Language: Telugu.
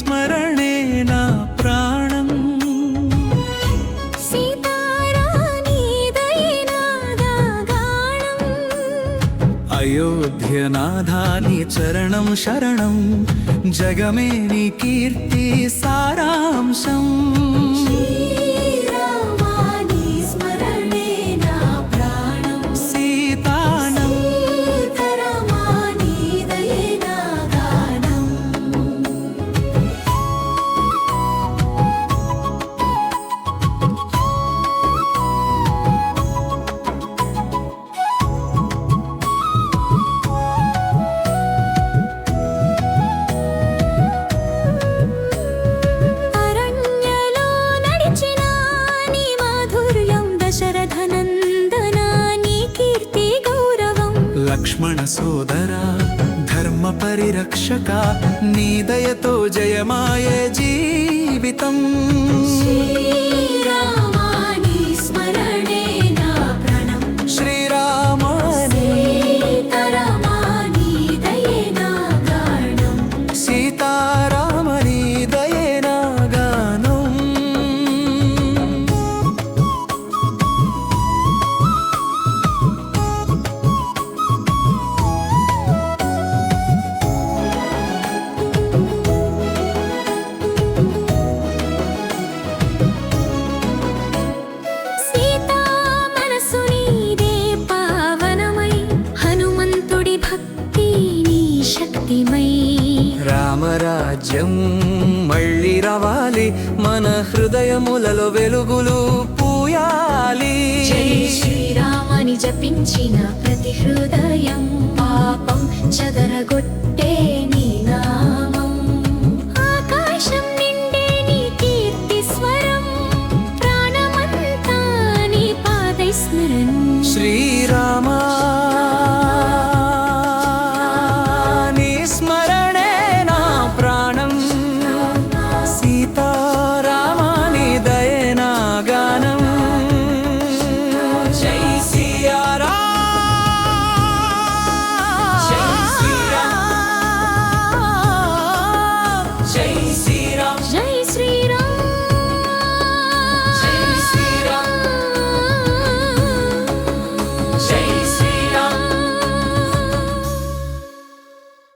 స్మరణే నా ప్రాణం అయోధ్యనాథాని చరణం శరణం జగమే నీ కీర్తి సారాంశం సీతా సోదరా ధర్మ పరిరక్షక నీ దయతో జయమాయే జీవితం. రాజ్యం మళ్ళీ రావాలి. మన హృదయములలో వెలుగులు పూయాలి. జై శ్రీరామని జపించిన ప్రతి హృదయం పాపం చదరగొట్టే